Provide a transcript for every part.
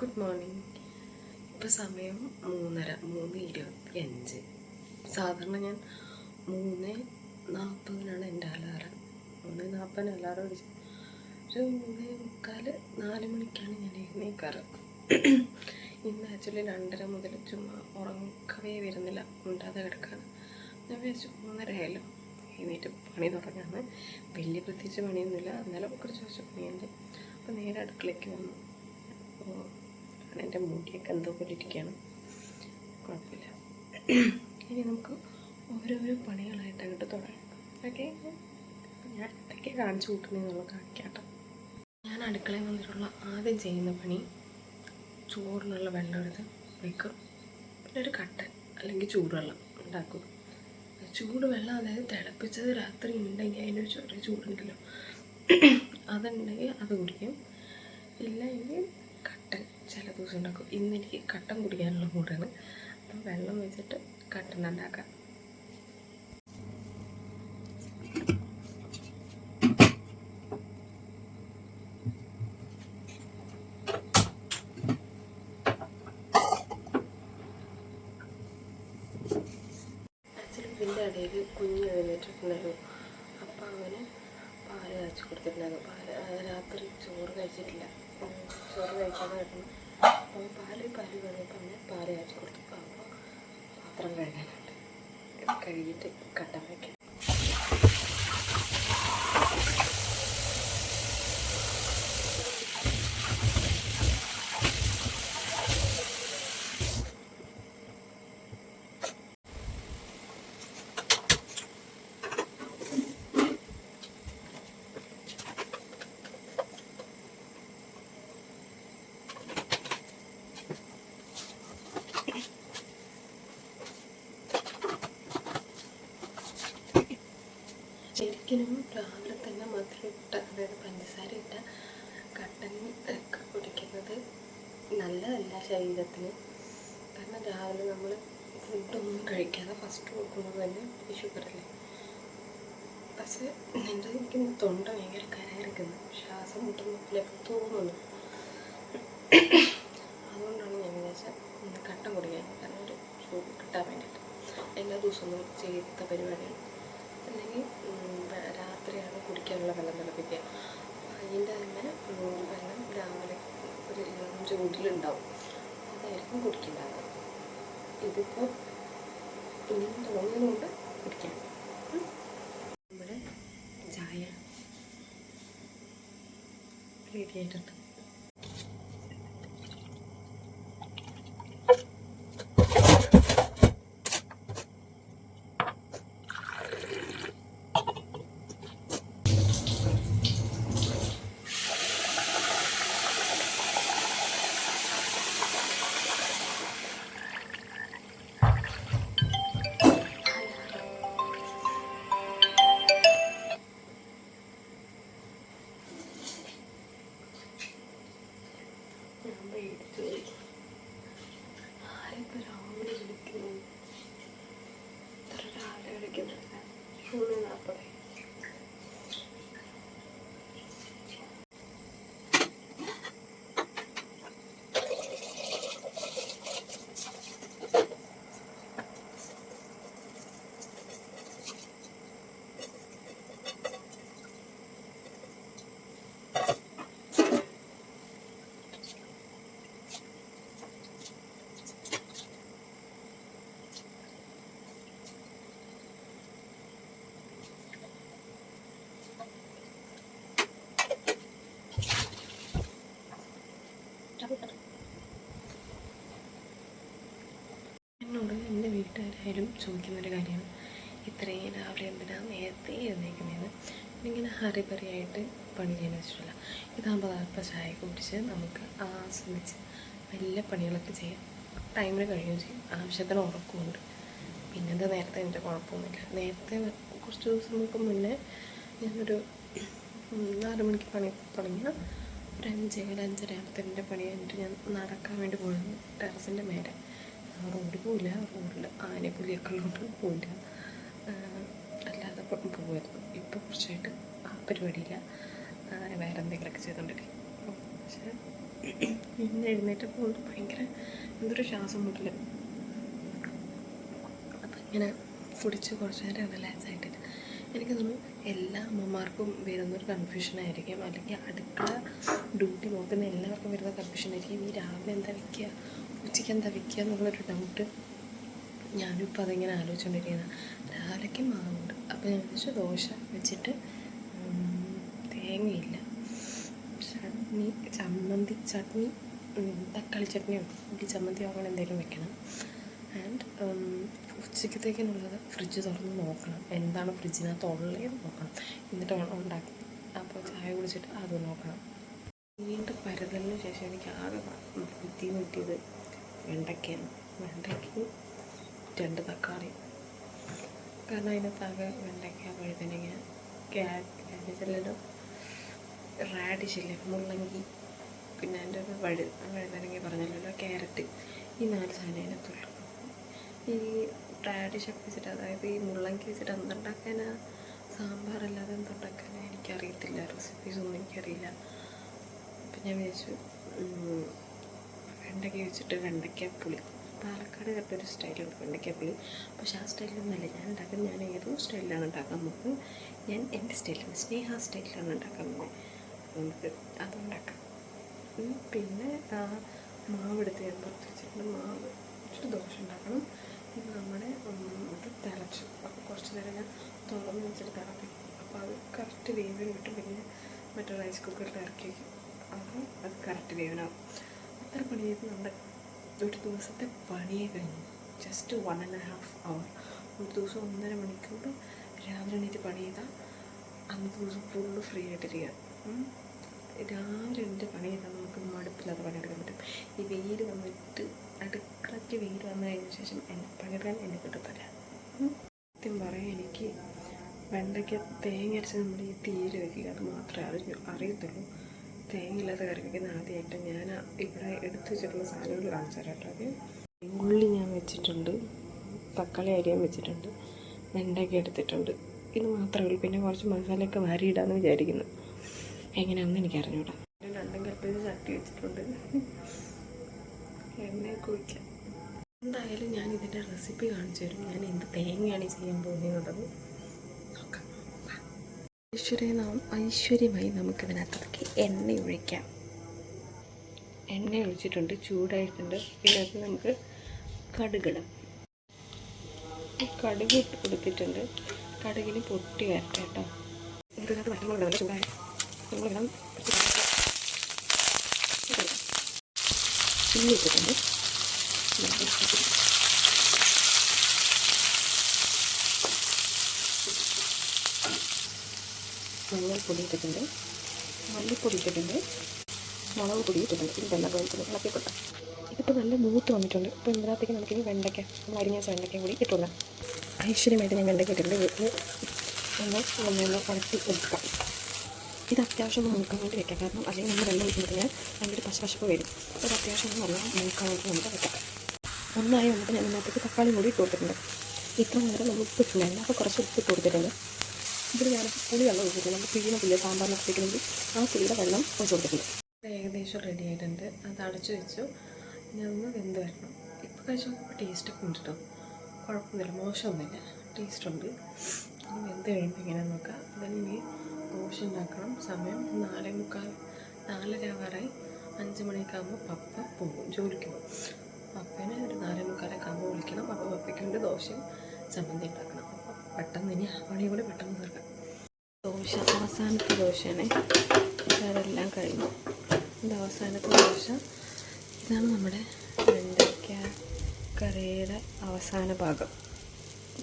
Good morning ഇപ്പോൾ സമയം മൂന്നര മൂന്ന് ഇരുപത്തി അഞ്ച് സാധാരണ ഞാൻ മൂന്ന് നാൽപ്പതിനാണ് എന്റെ അലാറം. മൂന്ന് നാൽപ്പതിന് അലാറം അടിച്ച് ഒരു മൂന്ന് മുക്കാൽ നാല് മണിക്കാണ് ഞാൻ എഴുന്നേക്കാറ്. ഇന്ന് ആക്ച്വലി രണ്ടര മുതൽ ചുമ്മാ ഉറങ്ങക്കവേ വരുന്നില്ല. ഉണ്ടാതെ കിടക്കാണ്. ഞാൻ വിചാരിച്ചു മൂന്നര ആയല്ലോ എഴുന്നേറ്റ് പണി തുടങ്ങാന്ന്. വലിയ പ്രത്യേകിച്ച് പണിയൊന്നുമില്ല. എന്നാലും കുറച്ച് കുറച്ച് പണിയുണ്ട്. അപ്പോൾ നേരെ അടുക്കളയ്ക്ക് വന്നു. അപ്പോൾ എന്റെ മുടിയൊക്കെ എന്തോ പോലെ ഇരിക്കുകയാണ്. കുഴപ്പമില്ല. ഇനി നമുക്ക് ഓരോരോ പണികളായിട്ട് അങ്ങോട്ട് തുടങ്ങാം. ഓക്കെ? ഞാൻ എന്തൊക്കെ കാണിച്ചു കൂട്ടുന്നതെന്നുള്ള കാണിക്കാം ഞാൻ അടുക്കളയിൽ വന്നിട്ടുള്ള ആദ്യം ചെയ്യുന്ന പണി ചോറിനുള്ള വെള്ളം എടുത്ത് വെക്കും. പിന്നെ ഒരു കട്ടൻ അല്ലെങ്കിൽ ചൂടുവെള്ളം ഉണ്ടാക്കും. ചൂടുവെള്ളം അതായത് തിളപ്പിച്ചത് രാത്രി ഉണ്ടെങ്കിൽ അതിനൊരു ചെറിയ ചൂടുണ്ടല്ലോ. അതുണ്ടെങ്കിൽ അത് കുടിക്കും. ഇല്ല എങ്കിൽ കട്ടൻ ചില ദിവസം ഉണ്ടാക്കും ഇന്ന് എനിക്ക് കട്ടൻ കുടിക്കാനുള്ള മൂടാണ് അപ്പം വെള്ളം വെച്ചിട്ട് കട്ടൻ ഉണ്ടാക്കാം. ഇതിന്റെ കുഞ്ഞ് എഴുന്നേറ്റിട്ടുണ്ടായിരുന്നു അപ്പം അങ്ങനെ പാൽ കാച്ചു കൊടുത്തിട്ടുണ്ടായിരുന്നു പാൽ രാത്രി ചോറ് കഴിച്ചിട്ടില്ല ചോറ് കഴിക്കാതെ അപ്പോൾ പാൽ പാൽ വന്നപ്പോൾ അവന് പാൽ കാച്ചി കൊടുത്തു. പാത്രം കഴുകാനായിട്ട് കഴുകിയിട്ട് കട്ടൻ വയ്ക്കാം ശരിക്കും രാവിലെ തന്നെ മധുരം ഇട്ട അതായത് പഞ്ചസാര ഇട്ട കട്ടൻ ഒക്കെ കുടിക്കുന്നത് നല്ലതല്ല ശരീരത്തിന്. കാരണം രാവിലെ നമ്മൾ ഫുഡൊന്നും കഴിക്കാതെ ഫസ്റ്റ് കൊടുക്കുന്നത് തന്നെ ഈ ഷുഗറല്ലേ പക്ഷെ എന്റെ എനിക്ക് തൊണ്ട ഭയങ്കര കരയിറക്കുന്നു ശ്വാസം മുട്ടുന്ന പോലെയൊക്കെ തോന്നുന്നു. അതുകൊണ്ടാണ് ഞാൻ വിചാരിച്ചത് കട്ടം കുടിക്കാൻ. കാരണം ഒരു ചൂട് കിട്ടാൻ വേണ്ടിയിട്ട്. എല്ലാ ദിവസവും ചെയ്ത പരിപാടിയാണ് അല്ലെങ്കിൽ ഉം, വ- രാത്രിയാണ് കുടിക്കാനുള്ള വെള്ളം തിളപ്പിക്കുക അപ്പോൾ അതിന്റെ തന്നെ ഉം, വെള്ളം രാവിലെ ഒരു ഇളം ചൂടിലുണ്ടാവും അതായിരിക്കും കുടിക്കേണ്ടത്. ഇതിപ്പോൾ ഇനിയും തോന്നിയതുകൊണ്ട് കുടിക്കാം. നമ്മുടെ ചായ. റെഡി ആയിട്ടുണ്ട് ഞാൻ പേടിച്ചു പോയി ആരിപ്പോൾ രാവിലെ വിളിക്കുന്നു ഇത്ര രാവിലെ വിളിക്കുന്നില്ല മൂന്ന് നാൽപ്പത് എന്നോട് എന്റെ വീട്ടുകാരായാലും ചോദിക്കുന്നൊരു കാര്യമാണ് ഇത്രയും രാവിലെ എന്തിനാണ് നേരത്തെ എഴുന്നേക്കുന്നതെന്ന് ഇങ്ങനെ ഹറിബറിയായിട്ട് പണി ചെയ്യാൻ വെച്ചിട്ടില്ല ഇതാകുമ്പോൾ അപ്പം ചായ കുടിച്ച് നമുക്ക് ആസ്വദിച്ച് വലിയ പണികളൊക്കെ ചെയ്യാം. ടൈമിൽ കഴിയുകയും ചെയ്യും. ആവശ്യത്തിന് ഉറക്കമുണ്ട് പിന്നെ എന്താ നേരത്തെ എന്റെ കുഴപ്പമൊന്നുമില്ല. നേരത്തെ കുറച്ച് ദിവസങ്ങൾക്ക് മുന്നേ ഞാനൊരു നാല് മണിക്ക് പണി തുടങ്ങിയ ഒരു അഞ്ചേകാൽ അഞ്ചര ആകുമ്പത്തിന്റെ പണി കഴിഞ്ഞിട്ട് ഞാൻ നടക്കാൻ വേണ്ടി പോയിരുന്നു. ടെറസിന്റെ മേലെ. റോഡ് പോയില്ല റോഡിൽ ആനപ്പുലിയൊക്കെ ഉള്ളതുകൊണ്ട് പോയില്ല. അല്ലാതെ പോകുമായിരുന്നു ഇപ്പോൾ കുറച്ചായിട്ട് ആ പരിപാടിയില്ല. വേറെ എന്തെങ്കിലുമൊക്കെ ചെയ്തുകൊണ്ടിരിക്കും പക്ഷേ ഇന്ന് എഴുന്നേറ്റപ്പോൾ ഭയങ്കര എന്തൊരു ശ്വാസം മുട്ടില്ല അപ്പം ഇങ്ങനെ കുടിച്ച് കുറച്ച് നേരം റിലാക്സ് ആയിട്ട് എനിക്ക് തോന്നുന്നു എല്ലാ അമ്മമാർക്കും വരുന്നൊരു കൺഫ്യൂഷനായിരിക്കും അല്ലെങ്കിൽ അടുക്കള ഡ്യൂട്ടി നോക്കുന്ന എല്ലാവർക്കും വരുന്ന കൺഫ്യൂഷനായിരിക്കും ഈ രാവിലെ എന്താ വയ്ക്കുക ഉച്ചയ്ക്ക് എന്താ വയ്ക്കുക എന്നുള്ളൊരു ഡൗട്ട് ഞാനും ഇപ്പോൾ അതിങ്ങനെ ആലോചിച്ചുകൊണ്ടിരിക്കുന്നത് രാവിലേക്ക് മാവുണ്ട്. അപ്പോൾ ഞാൻ വെച്ച് ദോശ വെച്ചിട്ട് തേങ്ങയില്ല. ചട്നി ചമ്മന്തി ചട്നി തക്കാളി ചട്നിയോ ഉള്ളി ചമ്മന്തിയോ അങ്ങനെ എന്തെങ്കിലും വെക്കണം. ആൻഡ് ഉച്ചക്കത്തേക്കിനുള്ളത് ഫ്രിഡ്ജ് തുറന്ന് നോക്കണം. എന്താണ് ഫ്രിഡ്ജിനകത്ത് ഉള്ളതെന്ന് നോക്കണം. എന്നിട്ട് വേണം ഉണ്ടാക്കി. അപ്പോൾ ചായ കുടിച്ചിട്ട് അത് നോക്കണം. വീണ്ടും പരതലിന് ശേഷം എനിക്ക് ആകെ ബുദ്ധി കിട്ടിയത് വെണ്ടയ്ക്കയാണ് വെണ്ടയ്ക്ക് രണ്ട് തക്കാളി കാരണം അതിനകത്താകെ വെണ്ടയ്ക്ക വഴുതനങ്ങ ക്യാബേജെല്ലാം റാഡിഷില്ലേ മുള്ളങ്കി പിന്നെ എന്റെ ഒരു വഴു വഴുതനങ്ങ പറഞ്ഞല്ലോ ക്യാരറ്റ്. ഈ നാല് സാധനം അതിനകത്തുള്ളൂ. ഈ റാഡിഷൊക്കെ വെച്ചിട്ട് അതായത് ഈ മുള്ളങ്കി വെച്ചിട്ട് എന്തുണ്ടാക്കാനാ സാമ്പാറല്ലാതെ എന്തുണ്ടാക്കാനാ എനിക്കറിയത്തില്ല റെസിപ്പീസ് ഒന്നും എനിക്കറിയില്ല. അപ്പം ഞാൻ വിചാരിച്ചു വെണ്ടയ്ക്ക വെച്ചിട്ട് വെണ്ടയ്ക്ക പുളി പാലക്കാട് കണ്ടൊരു സ്റ്റൈലുണ്ട് വെണ്ടയ്ക്ക പുളി പക്ഷെ ആ സ്റ്റൈലൊന്നുമല്ല. ഞാൻ ഉണ്ടാക്കുന്നത് ഞാൻ ഏതോ സ്റ്റൈലിലാണ് ഉണ്ടാക്കാൻ പോകുന്നത് ഞാൻ എന്റെ സ്റ്റൈലാണ് സ്നേഹ സ്റ്റൈലിലാണ് ഉണ്ടാക്കാൻ പോകുന്നത് നമുക്ക് അതുണ്ടാക്കാം പിന്നെ മാവ് എടുത്ത് ഞാൻ പുറത്ത് വെച്ചിട്ടുണ്ട്. മാവ് ഇച്ചിരി ദോശ ഉണ്ടാക്കണം. നമ്മുടെ ഇത് തിളച്ചു. അപ്പോൾ കുറച്ച് നേരം ഞാൻ തുറന്ന് വെച്ചിട്ട് തിളപ്പിക്കും. അപ്പോൾ അത് കറക്റ്റ് വേവിന് കിട്ടും. പിന്നെ മറ്റേ റൈസ് കുക്കറിൽ ഇറക്കി വയ്ക്കും അപ്പോൾ അത് കറക്റ്റ് വേവിനാവും. അത്ര പണി ചെയ്ത് നമ്മുടെ ഒരു ദിവസത്തെ പണിയെ കഴിഞ്ഞു. Just one and half hour ഒരു ദിവസം ഒന്നര മണിക്കൂർ രാവിലെ എണീറ്റ് പണി ചെയ്താൽ അന്ന് ദിവസം ഫുള്ള് ഫ്രീ ആയിട്ടിരിക്കുക. രാവിലെ എണീറ്റ് പണി ചെയ്താൽ നമുക്ക് മടുപ്പില്ലാതെ പണിയെടുക്കാൻ പറ്റും. ഈ വെയിൽ വന്നിട്ട് അടുക്കളയ്ക്ക് വെയിൽ വന്നു കഴിഞ്ഞ ശേഷം എന്നെ പകരാൻ എന്നെ കിട്ടത്തില്ല. സത്യം പറയാം എനിക്ക് വെണ്ടയ്ക്ക തേങ്ങ അരച്ച് നമ്മൾ ഈ തീയിൽ വെക്കുക. അത് മാത്രമേ അറിഞ്ഞു അറിയത്തുള്ളൂ. തേങ്ങയില്ലാത്ത കറി വയ്ക്കുന്ന ആദ്യമായിട്ട് ഞാൻ ഇവിടെ എടുത്തു വെച്ചിട്ടുള്ള സാധനങ്ങൾ കാണിച്ചു തരാം കേട്ടോ അത്. ഉള്ളി ഞാൻ വെച്ചിട്ടുണ്ട് തക്കാളി അരിയാൻ വെച്ചിട്ടുണ്ട് വെണ്ടയ്ക്ക എടുത്തിട്ടുണ്ട്. ഇത് മാത്രമേ ഉള്ളൂ. പിന്നെ കുറച്ച് മസാലയൊക്കെ വാരിയിടാമെന്ന് വിചാരിക്കുന്നു. എങ്ങനെയാണെന്ന് എനിക്ക് അറിഞ്ഞൂടാ രണ്ടും കൽപ്പിച്ച് ചട്ടി വെച്ചിട്ടുണ്ട്. ഒഴിക്കാം എന്തായാലും ഞാൻ ഇതിന്റെ റെസിപ്പി കാണിച്ചു തരും. ഞാൻ എന്ത് തേങ്ങയാണ് ചെയ്യാൻ പോകുന്നത്? നോക്കാം. ഐശ്വര്യ ഐശ്വര്യമായി നമുക്കിതിനകത്തേക്ക് എണ്ണ ഒഴിക്കാം. എണ്ണ ഒഴിച്ചിട്ടുണ്ട് ചൂടായിട്ടുണ്ട്. അത് നമുക്ക് കടുകിടാം കടുക് ഇട്ട് കൊടുത്തിട്ടുണ്ട്. കടുകിന് പൊട്ടി വരട്ടെ കേട്ടോ. ഇതിനകത്ത് വട്ടങ്ങളുണ്ടാവില്ല ചൂടായി. നമ്മളിടാം ഇട്ടിട്ടുണ്ട് മഞ്ഞൾപ്പൊടി ഇട്ടിട്ടുണ്ട് മല്ലിപ്പൊടി ഇട്ടിട്ടുണ്ട് മുളക് പൊടി ഇട്ടിട്ടുണ്ട് ഇതെല്ലാം വേണ്ടിയിട്ട് ഇളക്കിക്കൊണ്ട ഇതിപ്പോൾ നല്ല മൂത്ത് വന്നിട്ടുണ്ട്. ഇപ്പോൾ ഇതിനകത്തേക്ക് നമുക്കിനി വെണ്ടയ്ക്ക നമ്മൾ അരിഞ്ഞ വെണ്ടയ്ക്ക കൂടി ഇട്ടുള്ള ഐശ്വര്യമായിട്ട് ഞാൻ വെണ്ടയ്ക്ക ഇട്ടിട്ടുണ്ട്. വീട്ടിൽ ഒന്ന് ഒന്നൊന്ന് വളർത്തി എടുക്കാം. ഇത് അത്യാവശ്യം ഒന്ന് മൂക്കാൻ വേണ്ടി വെക്കാം. കാരണം അല്ലെങ്കിൽ നമ്മൾ വെള്ളം ഒഴിക്കുമ്പോൾ ഭയങ്കര പശപശപ്പ് വരും. അത് അത്യാവശ്യം ഒന്ന് നല്ല മൂക്കാൻ വേണ്ടി നമുക്ക് വെക്കാം. ഒന്നായി വന്നിട്ട് ഞാൻ അതിനകത്തേക്ക് തക്കാളി കൂടി ഇട്ട് കൊടുത്തിട്ടുണ്ട്. ഇത്ര നേരം നമ്മൾ ഉപ്പ് ഇട്ടിട്ടുണ്ടായിരുന്നു അപ്പോൾ കുറച്ച് ഉപ്പ് ഇട്ട് കൊടുത്തിട്ടുണ്ട്. ഇതിൽ ഞാൻ പുളി വെള്ളം ഒഴിച്ചിട്ടുണ്ട് നമുക്ക് പിഴിയുന്ന പുളിയ സാമ്പാറിനൊക്കെ വെക്കുന്നെങ്കിൽ ആ പുളിയുടെ വെള്ളം ഒഴിച്ച് കൊടുത്തിട്ടുണ്ട്. ഏകദേശം റെഡി ആയിട്ടുണ്ട്. അത് അടച്ചു വെച്ചു. ഇനി അതൊന്ന് വെന്ത് വരണം. ഇപ്പോൾ ടേസ്റ്റ് ടേസ്റ്റൊക്കെ ഉണ്ട് കേട്ടോ കുഴപ്പമൊന്നുമില്ല. മോശമൊന്നുമില്ല. ടേസ്റ്റ് ഉണ്ട്. ഇനി വെന്ത് കഴിയുമ്പോൾ ഇങ്ങനെ നോക്കാം. അതിന് ദോശ ഉണ്ടാക്കണം. സമയം നാലേ മുക്കാൽ നാലര ആവാറായി. അഞ്ച് മണിയൊക്കെ ആകുമ്പോൾ പപ്പ പോകും. ജോലിക്ക് പോകും. വിളിക്കണം അപ്പോൾ പപ്പയ്ക്ക് വേണ്ടി ദോശയും ചമ്മന്തി ഉണ്ടാക്കണം. അപ്പോൾ പെട്ടെന്ന് ഇനി പണി കൂടി പെട്ടെന്ന് തീർക്കാം. ദോശ അവസാനത്തെ ദോശയാണ്. അതെല്ലാം കഴിഞ്ഞു. അവസാനത്തെ ദോശ. ഇതാണ് നമ്മുടെ വെണ്ടയ്ക്ക കറിയുടെ അവസാന ഭാഗം.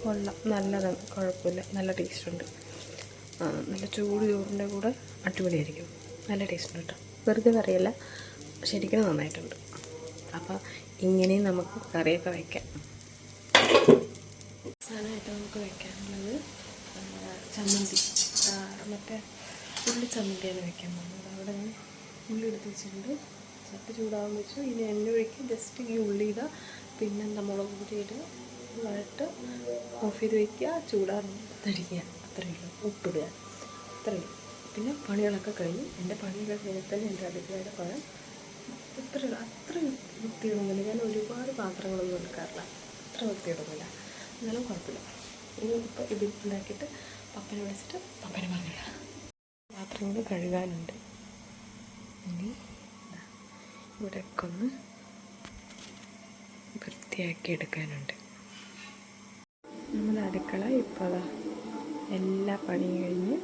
കൊള്ളാം. നല്ലതാണ്. കുഴപ്പമില്ല. നല്ല ടേസ്റ്റ് ഉണ്ട് നല്ല ചൂട് ചോറിന്റെ കൂടെ അടിപൊളിയായിരിക്കും. നല്ല ടേസ്റ്റ് ഉണ്ട് കേട്ടോ. വെറുതെ കറിയല്ല ശരിക്കും നന്നായിട്ടുണ്ട്. അപ്പോൾ ഇങ്ങനെയും നമുക്ക് കറിയൊക്കെ വയ്ക്കാം അവസാനമായിട്ട് നമുക്ക് വെക്കാനുള്ളത് ആ, ചമ്മന്തി. മറ്റേ ഉള്ളി ചമ്മന്തിയാണ് വെക്കാൻ പോകുന്നത്. അവിടെ ഞാൻ ഉള്ളി എടുത്ത് വെച്ചിട്ടുണ്ട്. ചട്ടി ചൂടാകാൻ വെച്ചു. ഇനി എണ്ണ ഒഴിക്കി ജസ്റ്റ് ഈ ഉള്ളി ഇടുക പിന്നെന്താ മുളക് പൊടി ഇടുക വഴട്ട് ഓഫ് ചെയ്ത് വയ്ക്കുക ചൂടാറും തരിക്കുക അത്രയേ ഉള്ളൂ. ഉപ്പിടുക. അത്രയേ ഉള്ളൂ. പിന്നെ പണികളൊക്കെ കഴിഞ്ഞു. എന്റെ പണിയൊക്കെ കഴിഞ്ഞാൽ തന്നെ എന്റെ അടുക്കളയുടെ പഴം ഇത്ര അത്ര വൃത്തിയിടുന്നില്ല ഞാൻ ഒരുപാട് പാത്രങ്ങളൊന്നും എടുക്കാറില്ല. അത്ര വൃത്തിയിടുന്നില്ല എന്നാലും കുഴപ്പമില്ല. ഇനി ഇപ്പോൾ ഇത് ഉണ്ടാക്കിയിട്ട് പപ്പനെ വിളിച്ചിട്ട് പപ്പനെ പറഞ്ഞിടാം പാത്രങ്ങൾ കഴുകാനുണ്ട്. ഇനി ഇവിടെ ഇവിടെയൊക്കെ ഒന്ന് വൃത്തിയാക്കി എടുക്കാനുണ്ട്. നമ്മുടെ അടുക്കള ഇപ്പോൾ എല്ലാ പണിയും കഴിഞ്ഞ്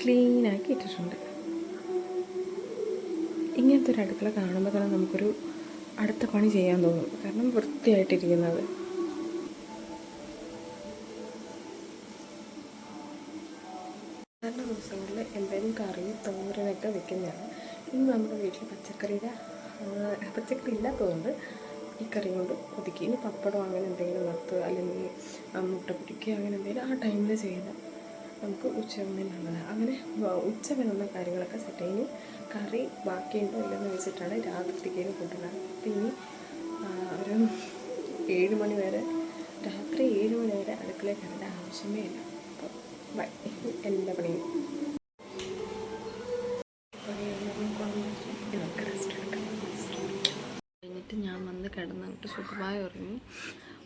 ക്ലീനാക്കി ഇട്ടിട്ടുണ്ട്. ഇങ്ങനത്തെ ഒരു അടുക്കള കാണുമ്പോൾ തന്നെ നമുക്കൊരു അടുത്ത പണി ചെയ്യാൻ തോന്നും. കാരണം വൃത്തിയായിട്ടിരിക്കുന്നത്. വെക്കുന്നതാണ് ഇന്ന് നമ്മുടെ വീട്ടിൽ പച്ചക്കറിയുടെ പച്ചക്കറി ഇല്ലാത്തതുകൊണ്ട് ഈ കറി കൊണ്ട് ഒതുക്കി ഇനി പപ്പടം അങ്ങനെ എന്തെങ്കിലും വറുത്ത് അല്ലെങ്കിൽ മുട്ട പിടിക്കുക അങ്ങനെ എന്തെങ്കിലും ആ ടൈമിൽ ചെയ്യുന്ന നമുക്ക് ഉച്ചയൂണിൽ നല്ലതാണ്. അങ്ങനെ ഉച്ച വരുന്ന കാര്യങ്ങളൊക്കെ സെറ്റ് ഇനി കറി ബാക്കിയുണ്ടോ ഇല്ലെന്ന് വെച്ചിട്ടാണ് രാത്രിത്തേക്ക് കൂട്ടുന്നത്. പിന്നെ ഒരു ഏഴ് മണി വരെ രാത്രി ഏഴ് മണി വരെ അടുക്കളയിൽ കയറേണ്ട ആവശ്യമേ ഇല്ല. അപ്പോൾ എല്ലാ പണിയും. കഴിഞ്ഞിട്ട് ഞാൻ വന്ന് കിടന്നിട്ട് സുഖമായി ഉറങ്ങി.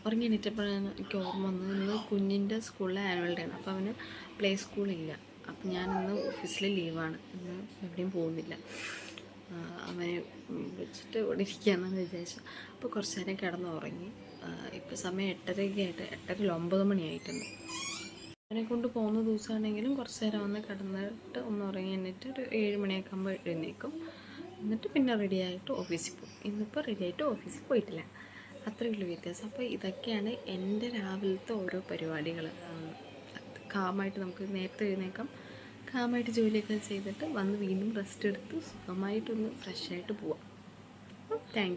ഉറങ്ങി എണീറ്റപ്പോഴാണ് എനിക്ക് ഓർമ്മ വന്നത് ഇന്ന് കുഞ്ഞിന്റെ സ്കൂളിലെ ആനുവൽ ഡേ ആണ്. അപ്പോൾ അവന് പ്ലേ സ്കൂളില്ല അപ്പം ഞാൻ ഇന്ന് ഓഫീസിൽ ലീവാണ് ഇന്ന് എവിടെയും പോകുന്നില്ല. അവനെ വെച്ചിട്ട് ഇവിടെ ഇരിക്കുകയാണെന്ന് വിചാരിച്ചു അപ്പോൾ കുറച്ച് നേരം കിടന്ന് ഉറങ്ങി. ഇപ്പോൾ സമയം എട്ടരയൊക്കെ ആയിട്ട് എട്ടരയിൽ ഒമ്പത് മണിയായിട്ടുണ്ട്. അവനെ കൊണ്ട് പോകുന്ന ദിവസമാണെങ്കിലും കുറച്ച് നേരം വന്ന് കിടന്നിട്ട് ഒന്ന് ഉറങ്ങി എന്നിട്ട് ഒരു ഏഴ് മണിയൊക്കെ ആകുമ്പോൾ എഴുന്നേക്കും എന്നിട്ട് പിന്നെ റെഡി ആയിട്ട് ഓഫീസിൽ പോകും ഇന്നിപ്പോൾ റെഡി ആയിട്ട് ഓഫീസിൽ പോയിട്ടില്ല. അത്രയേ ഉള്ളൂ വ്യത്യാസം. അപ്പോൾ ഇതൊക്കെയാണ് എന്റെ രാവിലത്തെ ഓരോ പരിപാടികൾ കാമായിട്ട് നമുക്ക് നേരത്തെ എഴുന്നേക്കാം. കാമായിട്ട് ജോലിയൊക്കെ ചെയ്തിട്ട് വന്ന് വീണ്ടും റെസ്റ്റ് എടുത്ത് സുഖമായിട്ടൊന്ന് ഫ്രഷായിട്ട് പോവാം. താങ്ക്